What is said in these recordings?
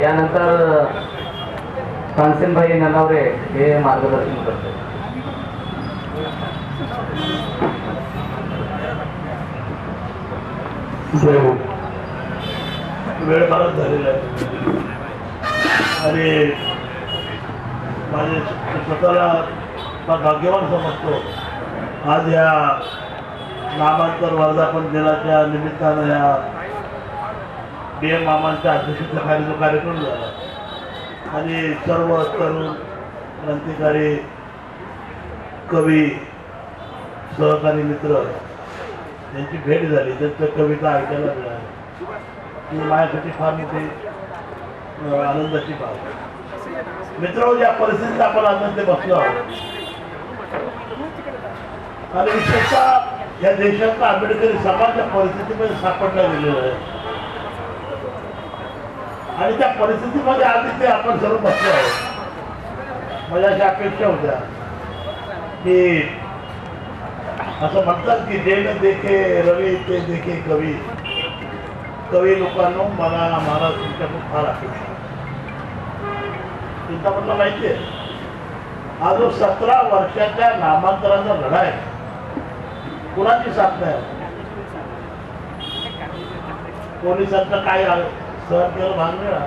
यानंतर तानसेनभाई ननावरे हे मार्गदर्शन करते हो. वेळ फारच झालेला आहे. आणि माझे स्वतःला फार भाग्यवान समजतो. आज ह्या नामांतर वर्धापन दिनाच्या निमित्तानं ह्या बी एम मामांच्या अध्यक्षतेखाली जो कार्यक्रम झाला आणि सर्व तरुण क्रांतिकारी कवी सहकारी मित्र यांची भेट झाली. त्यांच्या कविता ऐकायला मिळाल्या ही माझ्यासाठी फार मोठी आनंदाची बाब. मित्र हो, ज्या परिस्थितीत आपण आनंद ते बसलो आहोत. आणि विशेषतः या देशाचा आंबेडकरी समाज या परिस्थितीमध्ये सापडला गेलेला आहे. आणि त्या परिस्थितीमध्ये आधी ते आपण सर्व बसलो आहोत. माझ्या अशा अपेक्षा होत्या. की असं म्हणतात की जे देखे रवी ते देखे कवी. कवी लोकांना मला महाराज तुमच्याकडून फार अपेक्षा तुमचा म्हटलं माहिती आहे. हा जो सतरा वर्षाच्या नामांतराचा लढा आहे कुणाची साथ नाही? पोलिसांचं काय सहन केलं भाग मिळा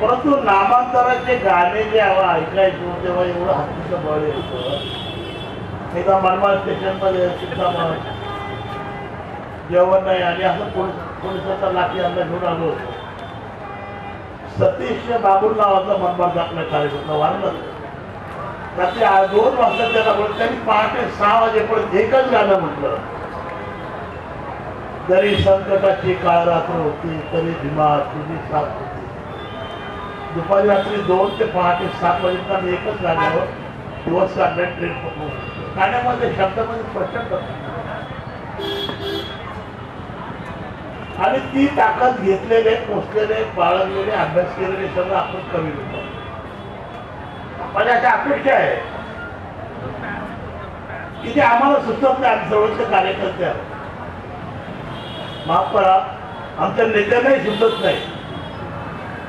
परंतु नामांतराचे गाणे जे आवा ऐकायचो तेव्हा एवढं हत्तीचं बळ यायचं. एकदा मनमाड स्टेशनमध्ये सीतामळ जेवण नाही आणि असं पोलीस पोलिसाचा लाठी आमला घेऊन आलो होतो. सतीश बाबूल नावाचा मनमाड दाखला कार्यक्रम वाढलं रात्री आ- दोन वाजता त्याला बोलत त्यांनी पहाटे सहा वाजेपर्यंत एकच गाणं म्हटलं. जरी संकटाची काळ रात्र होती तरी भीमा तुझी साथ होती. दुपारी रात्री दोन ते पहाटे सात वाजेपर्यंत आम्ही एकच गाण्यावर दिवस काढण्यात ट्रेन पकडू गाण्यामध्ये शब्दामध्ये स्पष्ट करतो. आणि ती ताकद घेतलेले पोचलेले बाळगलेले अभ्यास केलेले सगळं आपण कमी होतो माझ्या अशा अपेक्षा आहे. की ते आम्हाला सुचत नाही आम्ही जवळचे कार्यकर्ते आहोत. माफ करा आमच्या नेत्यांनाही सुचत नाही.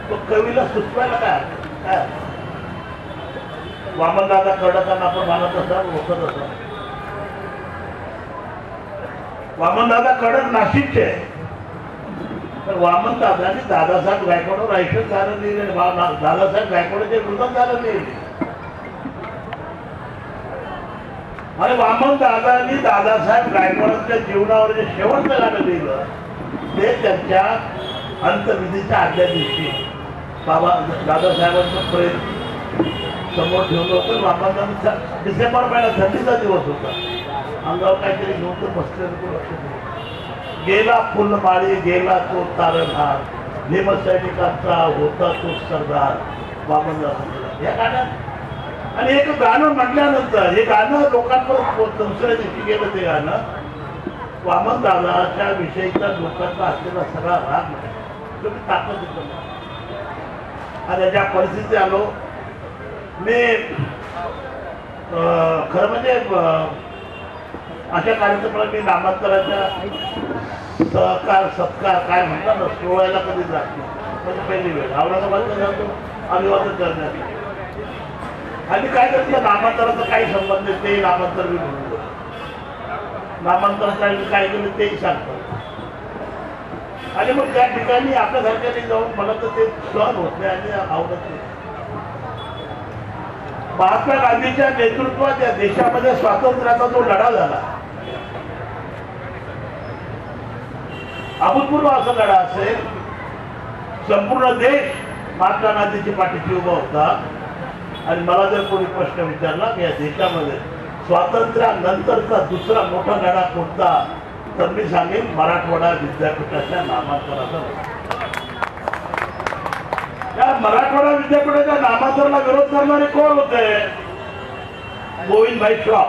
तो कवीला सुचवायला काय काय वामनदादा कडकांना आपण मानत असा ओळखत असा वामनदादा कडक नाशिकचे आहे. तर वामन दादाने दादासाहेब गायकवाड आयुष्यात झालं लिहिले दादासाहेब गायकवाडच्या वृद्ध झालं लिहिले आणि वामन दादांनी दादासाहेब गायकवाडांच्या जीवनावर जे शेवटचं गाणं लिहिलं ते त्यांच्या अंतविधीच्या आदल्या दिवशी. बाबा दादासाहेबांचं प्रेम समोर ठेवलं होतं. वामनदादांचा डिसेंबर महिना थंडीचा दिवस होता. अंगावर काहीतरी घेऊन तर बसलेलं लक्ष दिलं गेला फुलमाळी गेला तो तारणहार भीमसैनिकांचा होता तो सरदार. वामनदास या गाण्यात आणि एक गाणं म्हटल्यानंतर हे गाणं लोकांपर्यंत दुसऱ्या दिवशी गेलं ते गाणं. वामन दादाच्या विषयीचा लोकांचा असलेला सगळा राग तुम्ही ताकद येतो आणि ज्या परिस्थिती आलो मी खरं म्हणजे अशा कार्यक्रमाला मी नामांतराच्या सहकार सत्कार काय म्हणतात ना सोहळ्याला कधी जात नाही. म्हणजे पहिली वेळ. औरंगाबादला जातो अभिवादन करण्यासाठी. आणि काय त्यातलं नामांतराचा काही संबंध नाही ते नामांतर मी म्हणतो नामांतराच्या काय केलं तेही सांगतात आणि मग त्या ठिकाणी आपल्यासारख्याने जाऊन मला तर ते सहन होत नाही आणि आवडत नाही. महात्मा गांधीच्या नेतृत्वात या देशामध्ये स्वातंत्र्याचा जो लढा झाला अभूतपूर्व असा लढा असेल संपूर्ण देश महात्मा गांधीची पाठीशी उभा होता. आणि मला जर कोणी प्रश्न विचारला की या देशामध्ये स्वातंत्र्यानंतरचा दुसरा मोठा लढा कोणता तर मी सांगेन मराठवाडा विद्यापीठाच्या नामांतराचा त्या मराठवाडा विद्यापीठाच्या नामांतराला विरोध करणारे कोण होते? गोविंदभाई श्रॉफ.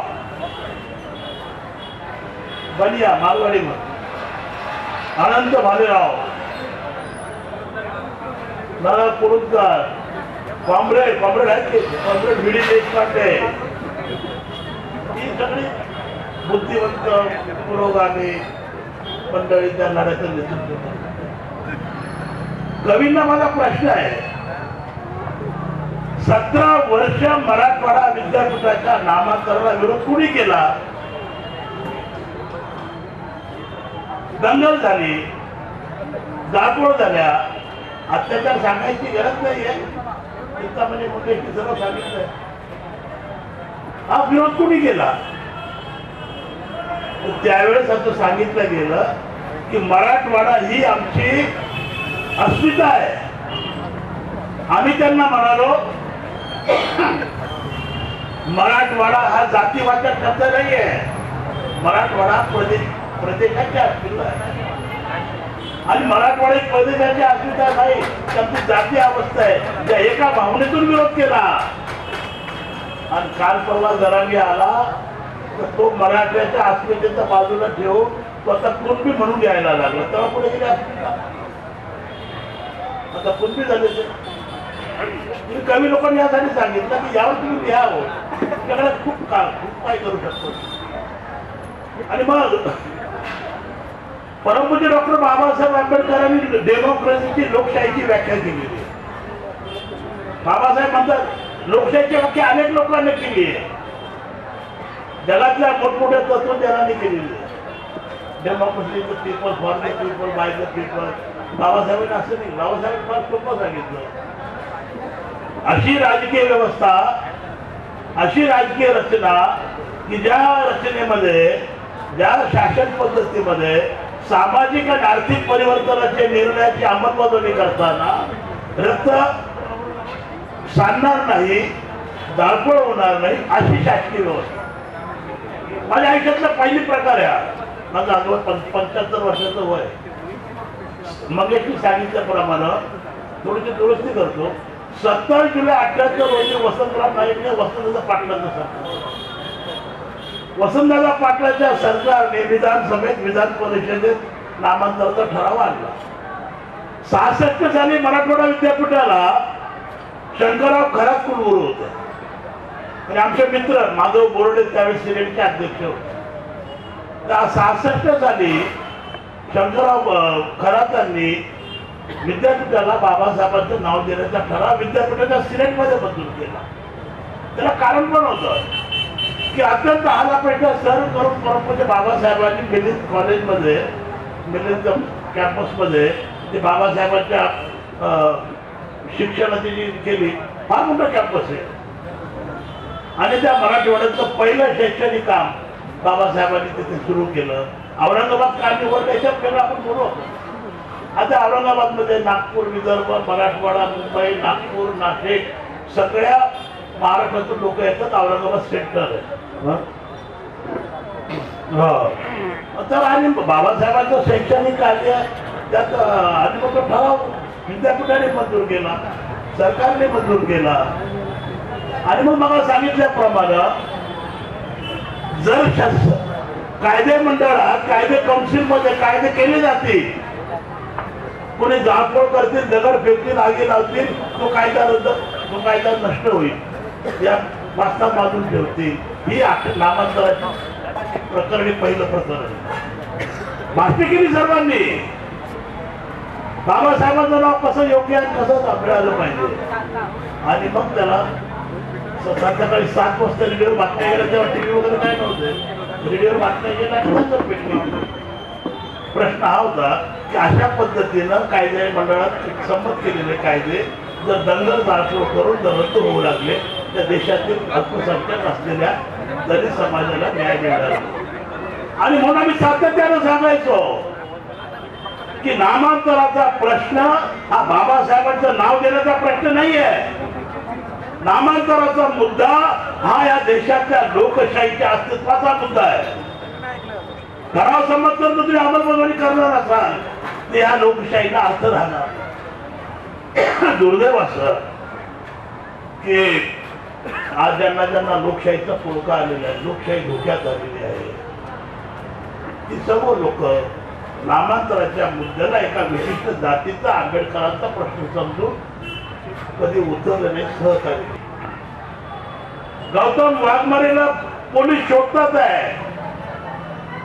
बनिया मालवाडी अनंत भालेराव. नाना कुरुंदकर कॉम्रेड कॉम्रेड आहेत ते कॉम्रेड व्ही डी देशपांडे. ही सगळी बुद्धिवंत पुरोगामी मंडळी त्या लढ्याचं नेतृत्व करतात. कवींना माझा प्रश्न आहे सतरा वर्ष मराठवाडा विद्यापीठाच्या नामांतरणाला विरोध कुणी केला? दंगल झाली जाळपोळ झाल्या अत्याचार सांगायची गरज नाहीये. चिंतामणी सर्व सांगितलंय. हा विरोध कुणी केला? त्यावेळेस असं सांगितलं गेलं की मराठवाडा ही आमची अस्मिता आहे. आम्ही त्यांना म्हणालो मराठवाडा हा जातीवाचक शब्द नाही आहे मराठवाडा प्रदेश प्रदेशाची अस्मिता आहे. आणि मराठवाडा प्रदेशाची अस्मिता नाही त्यांची जाती अवस्था आहे. त्या एका भावनेतून विरोध केला. आणि काल परवा जरांगी आला तर तो मराठ्याच्या अस्मितेच्या बाजूला ठेवून तो आता कुणबी म्हणून घ्यायला लागला. तेव्हा पुढे गेली अस्मिता. आता कुणबी झाले ते. तुम्ही कवी लोकांनी यासाठी सांगितलं की यावर तुम्ही लिहावं हो. त्याकडे खूप काळ खूप काय करू शकतो. आणि मग परमपूज्य डॉक्टर बाबासाहेब आंबेडकरांनी डेमोक्रेसीची लोकशाहीची व्याख्या केलेली बाबासाहेब म्हणतात लोकशाहीची व्याख्या अनेक लोकांनी केली आहे. जगातल्या मोठमोठ्या तत्वज्ञानाने केलेली आहे democracy people for the people by the people बाबासाहेबांनी असं नाही बाबासाहेब फार सोपं सांगितलं. अशी राजकीय व्यवस्था अशी राजकीय रचना की ज्या रचनेमध्ये ज्या शासन पद्धतीमध्ये सामाजिक आणि आर्थिक परिवर्तनाचे निर्णयाची अंमलबजावणी करताना रक्त सांडणार नाही जाळपोळ होणार नाही अशी शासकीय व्यवस्था. माझ्या आयुष्यातला पहिली प्रकार आहे माझं अगोदर पंच पंच्याहत्तर वर्षाचं वय मंगेशनी सांगितल्याप्रमाणे थोडीशी दुरुस्ती करतो. सत्तर जुलै अठ्याहत्तर रोजी वसंतराव नाईकने वसंतदादा पाटलांचं सांगितलं वसंतदादा पाटलाच्या सरकारने विधानसभेत विधान परिषदेत नामांतरचा ठराव आणला. सहासष्ट साली मराठवाडा विद्यापीठाला शंकरराव खरात कुलगुरू होते. आणि आमचे मित्र माधव बोर्डे त्यावेळेस सिनेटचे अध्यक्ष होते. त्या सहासष्ट साली शंकरराव खरातांनी विद्यापीठाला बाबासाहेबांचं नाव देण्याचा ठराव विद्यापीठाच्या सिनेटमध्ये बदलून केला. त्याला कारण पण होतं. की अत्यंत आलापेक्षा सर करून परंपरे बाबासाहेबांनी मिलिंद कॉलेजमध्ये मिलिंद कॅम्पसमध्ये ते बाबासाहेबांच्या शिक्षणाची जी केली फार मोठं कॅम्पस आहे. आणि त्या मराठवाड्यातलं पहिलं शैक्षणिक काम बाबासाहेबांनी तिथे सुरू केलं. औरंगाबाद काय त्याच्या याच्यात आपण बोलू आता औरंगाबादमध्ये नागपूर विदर्भ मराठवाडा मुंबई नागपूर नाशिक सगळ्या महाराष्ट्रातून लोक येतात औरंगाबाद सेंटर आहे. तर आणि बाबासाहेबांचं शैक्षणिक कार्य त्यात आणि मग तो ठराव विद्यापीठाने मंजूर केला सरकारने मंजूर केला. आणि मग मला सांगितल्याप्रमाणे जर कायदे मंडळात कायदे काउन्सिलमध्ये कायदे केले जातील कोणी जाळपोळ करतील दगड फेकतील आगी लावतील तो कायदा रद्द तो कायदा नष्ट होईल. या वास्ता बाजून ठेवते. ही नामांतराची प्रकरणी पहिलं प्रकरण भाषणी केली सर्वांनी बाबासाहेबांचं नाव कसं योग्य आणि कसं मिळालं पाहिजे? आणि मग त्याला संध्याकाळी सात वाजता रेडिओवर बातम्या गेल्या तेव्हा टी व्ही वगैरे काय नव्हते. रेडिओवर बातम्या गेल्या पेटली प्रश्न हा होता की अशा पद्धतीनं कायदे मंडळात संमत केलेले कायदे जर दंगल दाखल करून जर रद्द होऊ लागले त्या देशातील अल्पसंख्याक असलेल्या दलित समाजाला न्याय मिळणार आणि म्हणून आम्ही सातत्यानं सांगायचो की नामांतराचा प्रश्न हा बाबासाहेबांचं नाव देण्याचा प्रश्न नाहीये. नामांतराचा मुद्दा हा या देशाच्या लोकशाहीच्या अस्तित्वाचा मुद्दा आहे. ठराव संमत जर तुम्ही अंमलबजावणी करणार असाल तर या लोकशाहीला अर्थ राहणार. दुर्दैव असं की आज ज्यांना ज्यांना लोकशाहीचा फुलका आलेला आहे लोकशाही धोक्यात आलेली आहे ती सर्व लोक नामांतराच्या मुद्द्याला एका विशिष्ट जातीचा आंबेडकरांचा प्रश्न समजून कधी उतरलं नाही सहकार्य गौतम वाघमारेला पोलीस शोधतात आहे.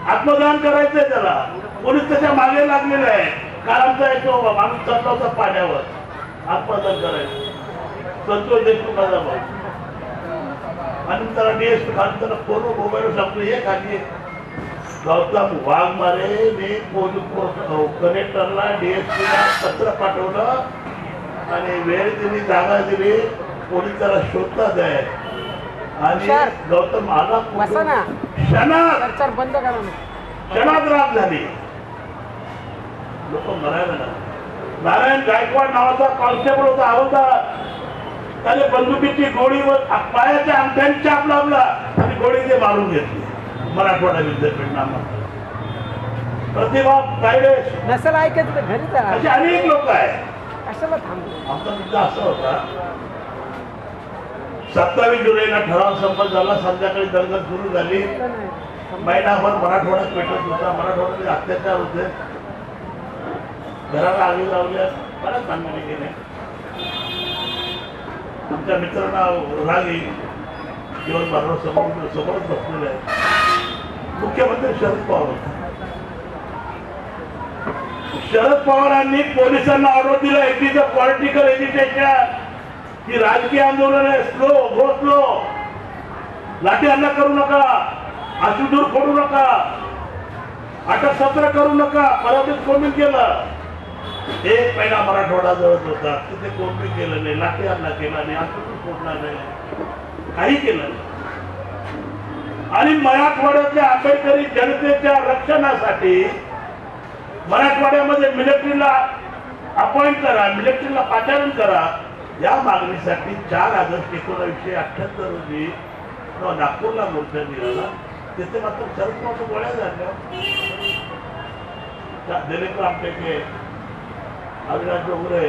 आत्मदान करायचंय त्याला. पोलीस त्याच्यामागे लागलेलं आहे काल आमचा एक माणूस चालला होता पाण्यावर. आत्मदान करायचं. संतोष देशमुखाचा भाऊ आणि त्याला डीएसपी खाली त्याला फोन मोबाईल सांगतो हे खाली गौतम वाघमारे मी पोलीस कलेक्टरला डीएसपीला पत्र पाठवलं आणि वेळ दिली जागा दिली पोलीस त्याला शोधतात आहे आणि. गौतम आला. क्षणात क्षणात रात झाली लोक मरायला. नारायण गायकवाड नावाचा कॉन्स्टेबल होता हवलदार त्याने बंदुकीची गोळी व पायाच्या अंगठ्यांनी चाप लावला आणि गोळी ते मारून घेतली. मराठवाडा विद्यापीठ नामांतर प्रतिभा तायडे नसेल ऐकायचं तर घरी असे अनेक लोक आहेत. कशाला थांबतो आमचा मुद्दा असा होता सत्तावीस जुलैला ठराव संपत झाला संध्याकाळी दंगल सुरू झाली. महिनाभर मराठवाड्यात पेटत होता. मराठवाड्यामध्ये अत्याचार होते. घराला आगी लावल्या बऱ्याच भांडणे केले आमच्या मित्रांना राग येईल जीवन समोर समोरच बसलेले आहे मुख्यमंत्री शरद पवार. होते शरद पवारांनी पोलिसांना ऑर्डर दिला एक इज अ पॉलिटिकल एज्युकेशन ही राजकीय आंदोलन आहे स्लो गो स्लो लाठी हल्ला करू नका आशुदूर फोडू नका अटक सत्र करू नका पराभूत कोणी केलं. एक पहिला मराठवाडा जवळ होता. तिथे कोणी केलं नाही. लाठी केला नाही. आशुदूर फोडला नाही. काही केलं नाही. आणि मराठवाड्यातल्या आंबेडकरी जनतेच्या रक्षणासाठी मराठवाड्यामध्ये मिलिटरीला अपॉइंट करा मिलिटरीला पाचारण करा. या मागणीसाठी चार ऑगस्ट एकोणावीसशे अठ्ठ्याहत्तर रोजी नागपूरला मोर्चा निघाला तिथे मात्र सर्व गोळ्या झाल्या. दिलीप अविनाश डोंगरे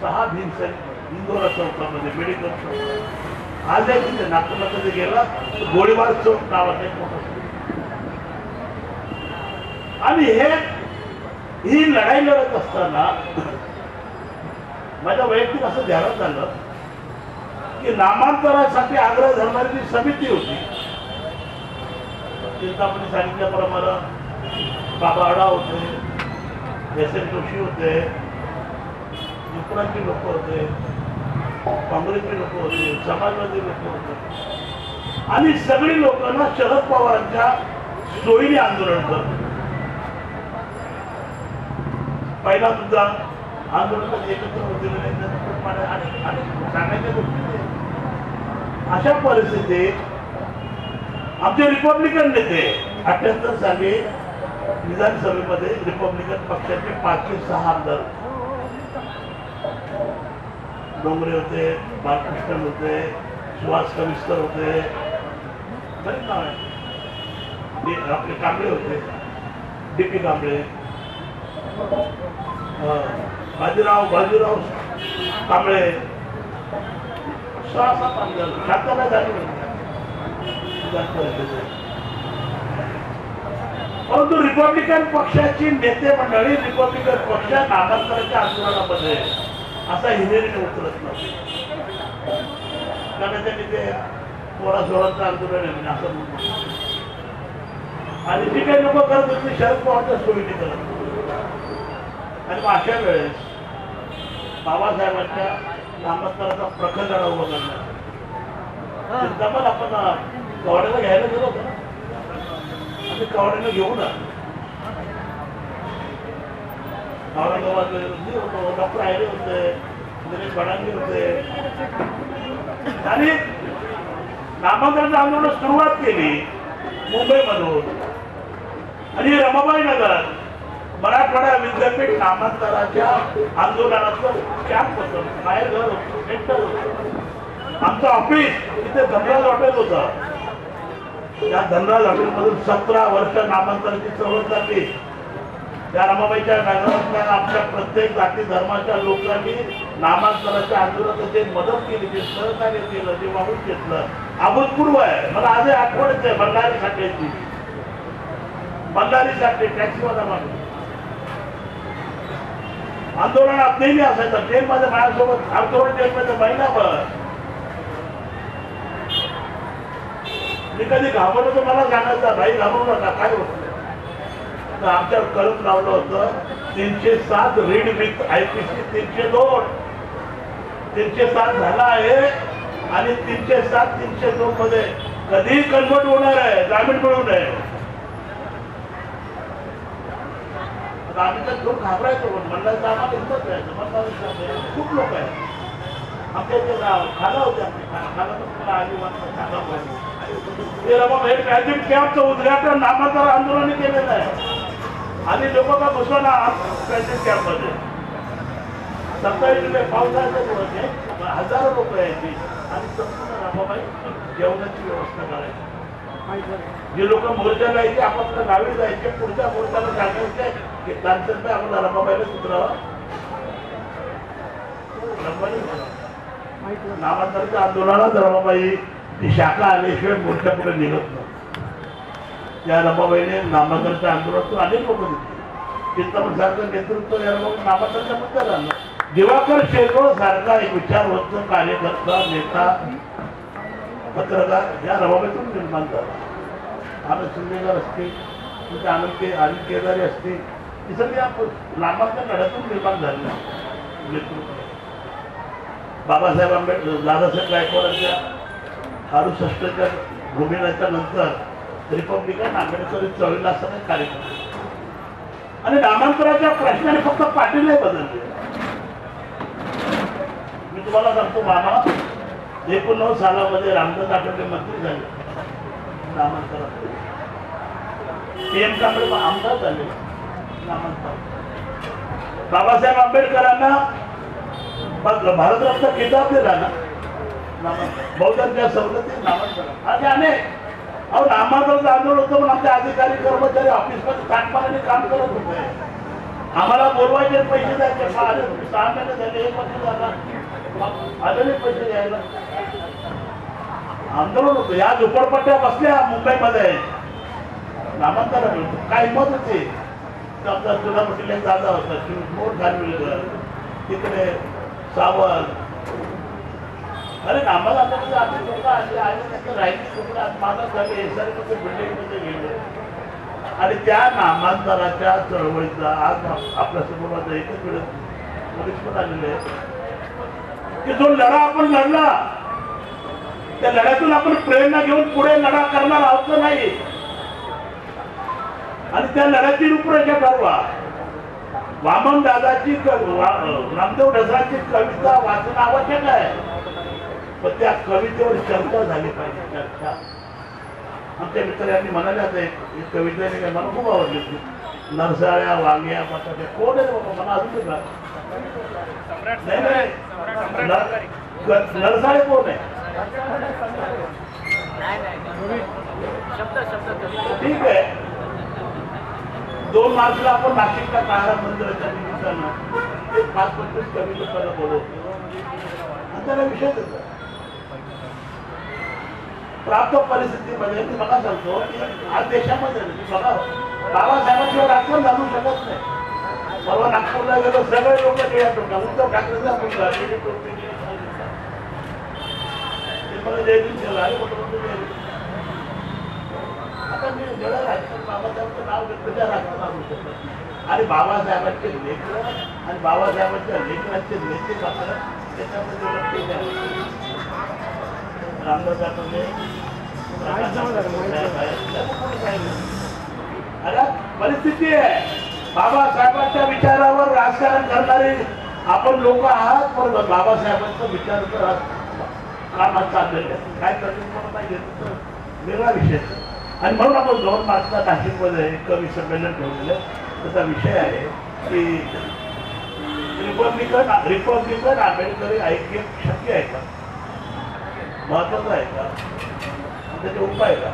सहा भीमसेन इंदोरा चौकामध्ये मेडिकल चौक आज आहे तिथे नागपूरला कधी गेला गोळीबार चौक नावाचा एक मोठा आणि हे ही लढाई लढत असताना माझ्या वैयक्तिक असं ध्यानात आलं की नामांतरासाठी आग्रह धरणारी जी समिती होती चिंतामणी सांगितल्याप्रमाणे बाबा आडा होते एस एन जोशी होते विप्रांची लोक होते काँग्रेसचे लोक होते समाजवादी लोक होते. आणि सगळी लोकांना शरद पवारांच्या सोयीने आंदोलन करत. पहिला मुद्दा आंदोलन एकत्र आणि- सांगायच्या गोष्टी अशा परिस्थितीत आमचे रिपब्लिकन नेते अठ्याहत्तर साली विधानसभेमध्ये रिपब्लिकन पक्षाचे पाचशे सहा आमदार. डोंगरे होते बालकृष्णन होते सुहास कविस्कर होते. बरेच नाव आहे आपले कांबळे होते. D P Kamble. Bajirao Bajirao Kamble. सहा सात आमदार. शांतता झाली विधान परिषदेत. परंतु रिपब्लिकन पक्षाची नेते मंडळी रिपब्लिकन पक्ष नामांतराच्या आंदोलनामध्ये असा हिरेरीने उतरत नव्हते कारण त्यांनी ते पोरा सोळाचं आंदोलन आहे म्हणजे असं म्हणून आणि जी काही लोक करत होती शरद पवारच्या सोयीने करत. आणि मग अशा वेळेस बाबासाहेबांच्या नामांतराचा प्रखर लढा उभा करण्यात चिंतामण आपण कवाड्याला घ्यायला गेलो होतो ना. आम्ही कवाड्याला घेऊ ना औरंगाबादला होतो डॉक्टर आयरे होते दिनेश भडांगे होते. आणि नामांतराचं आंदोलन सुरुवात केली मुंबईमधून. आणि रमाबाई नगर मराठवाडा विद्यापीठ नामांतराच्या आंदोलनाचं कॅम्प होतं. बाहेर घर होतं सेंटर होतं. आमचं ऑफिस तिथे धनराज हॉटेल होतं. या धनराज हॉटेलमधून सतरा वर्ष नामांतराची चळवळ जाते त्या रमाबाईच्या नगरातल्या आपल्या प्रत्येक जाती धर्माच्या लोकांनी नामांतराच्या आंदोलनात जे मदत केली जे सहकार्य केलं जे वाहून घेतलं अभूतपूर्व आहे. मला आजही आठवणच आहे बंडारी साठ्याची बंडारी साठे टॅक्सीवाला माणूस. आंदोलनात नेहमी असायचं. ट्रेनमध्ये माझ्यासोबत आंदोलन ट्रेनमध्ये महिनाभर मी कधी घाबरलो तर मला सांगायचं भाई घाबरू नका काय होत तर आमच्यावर कळून लावलं होतं तीनशे सात read with I P C तीनशे दोन. तीनशे सात झाला आहे आणि तीनशे सात तीनशे दोन मध्ये कधी कन्वर्ट होणार आहे ग्रामीण मिळू नये. आम्ही तर खूप घाबरायचो म्हणलं तर आम्हाला म्हणलं खूप लोक आहेत. आमच्या इथे गाव खाला होते आमची खाला खाला तर मला खाला पाहिजे हे मॅजिक कॅम्पचं उद्घाटन नामांतर आंदोलन केलेलं आहे. आणि लोक का घुसवला मॅजिक कॅम्पमध्ये. सत्तावीस रुपये पावसाचे दिवस आहे. हजारो लोक यायची आणि संपूर्ण रामाबाई जेवणाची व्यवस्था करायची. माहिती जे लोक मोर्चाला यायचे आपापल्या गावी जायचे पुढच्या मोर्चाला सांगायचे की तानसेनबाई आम्हाला रमाबाईला सुधरावा रमाबाई नामांतरच्या झालं. आंदोलनात रमाबाई ती शाखा आल्याशिवाय मोर्चा पुढे निघत नव्हतं त्या रमाबाईने नामांतराच्या आंदोलनातून अनेक लोक दिले चिंतामण सारखं नेतृत्व या रमाबाई नामांतराच्या मुद्द्यात झालं. दिवाकर शेजवळ सारखा एक विचारवंत कार्यकर्ता नेता पत्रकार या रमाबाईतून निर्माण झाला. आनंद शिंदेकर असतील तिथे आनंद के आनंद केदारी असतील ही सगळी नामांच्या लढ्यातून निर्माण झालेली नेतृत्व. बाबासाहेब आंबेडकर दादासाहेब गायकवाडांच्या अडुसष्टच्या भूमिनाच्या नंतर रिपब्लिकन आंबेडकर चळवळीला असताना एक कार्यक्रम. आणि नामांतराच्या प्रश्नाने फक्त पाटील नाही बदलले. मी तुम्हाला सांगतो मामा एकोणनव्वद सालामध्ये रामदास आठवले मंत्री झाले. नामांतरात. पीएम कांबळे आमदार झाले. नामांतर. बाबासाहेब आंबेडकरांना भारतरत्न किताब दिला ना नामांतर बहुतांच्या सवलती नामांतर आणि अनेक अहो नामांतराचं आंदोलन होतं पण आमचे अधिकारी कर्मचारी ऑफिसमध्ये ताटमानाने काम करत होते. आम्हाला बोलवायचे पैसे द्यायचे सहा महिने झाले एक वर्ष झाला. मग आले पैसे द्यायला. आंदोलन होतं. या झोपडपट्ट्या बसल्या मुंबईमध्ये. नामांतर काय हिंमत होते? आमचा तुला जागा दादा होता. मोठ खानविलकर तिकडे सावंत अरे आम्हाला आता कसं आम्ही लोक आले आले त्याचं लोक माझा झाले एसआरमध्ये बिल्डिंगमध्ये गेले. आणि त्या नामांतराच्या चळवळीचा आज आपल्यासमोर माझं एकच वेळ पोलीस पण आलेले की जो लढा आपण लढला त्या लढ्यातून आपण प्रेरणा घेऊन पुढे लढा करणार आहोत नाही? आणि त्या लढ्याची रूपरेषा ठरवा. वामन दादाची रामदेव ढसाची कविता वाचणं आवश्यक आहे. पण त्या कवितेवर चर्चा झाली पाहिजे चर्चा. आमच्या मित्रांनी म्हणाले आता एक एक काय मला खूप आवडली होती. नरसाळ्या वांग्या बटाट्या कोण आहे बाबा? मला अजून का नाही नाही. नरसाळे कोण आहे? ठीक आहे. दोन मार्चला आपण नाशिकच्या काळा मंदिराच्या निमित्तानं एक पाच पंचवीस कवी लोकांना बोलवतो. आणि त्याला विषय देतो प्राप्त परिस्थितीमध्ये मी मला सांगतो की आज देशामध्ये बघा. बाबासाहेबांची राजकारण घालू शकत नाही. परवा नागपूरला गेलो सगळे लोक टिळा टोका उद्धव ठाकरेचा मुलगा मला जयदीप आणि आता मी जेवढं राजकारण बाबासाहेबांचं नाव घेतलं त्या राजकारण आणू शकत आणि बाबासाहेबांचे लेखन आणि बाबासाहेबांच्या लेखनाचे नेते मात्र त्याच्यामध्ये रामदास आठवले. अरे परिस्थिती आहे बाबासाहेबांच्या विचारावर राजकारण करणारे आपण लोक आहात पण बाबासाहेबांचा विचार तर कामात चाललेले आहे. काय करतील मला नाही घेत वेगळा विषय आणि म्हणून आपण दोन मार्चला नाशिकमध्ये एक कवी संमेलन ठेवलेलं. त्याचा विषय आहे की रिपब्लिकन रिपब्लिकन आंबेडकरी ऐक्य शक्य आहे का महत्वाचं आहे का? त्याचे उपाय का?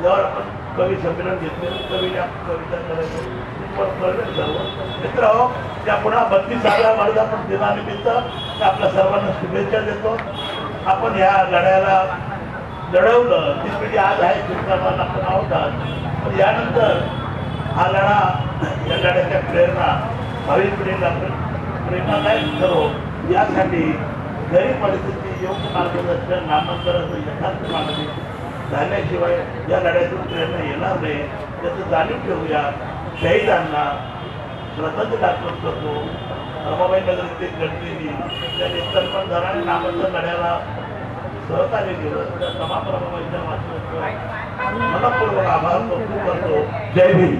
जेव्हा आपण कवी संमेलन घेतले कवीने आपण कविता करायचं. तुम्हाला कळलं सर्व. मित्र हो त्या पुन्हा बत्तीसाव्या वर्धापन दिनानिमित्त आपल्या सर्वांना शुभेच्छा देतो. आपण ह्या लढ्याला लढवलं. ती पिढी आज आहे चिंतामान आपण आहोत पण यानंतर हा लढा या लढ्याच्या प्रेरणा भावी पिढीला प्रेरणा प्रेरणादायक ठरो यासाठी गरीब परिस्थिती योग्य मार्गदर्शन नामांतराचं यथार्थ मागणी झाल्याशिवाय या लढ्यातून प्रेरणा येणार नाही. त्याचं जाणीव ठेवूया शहीदांना श्रद्धांजली अर्पण करतो. रमाबाई नगर ते गणपती त्या तर्पण धराने नामांतर लढ्याला सहकार्य केलं. त्या तमाम रमाबाईच्या वाचनाचं मनपूर्वक आभार करतो. जय भीम.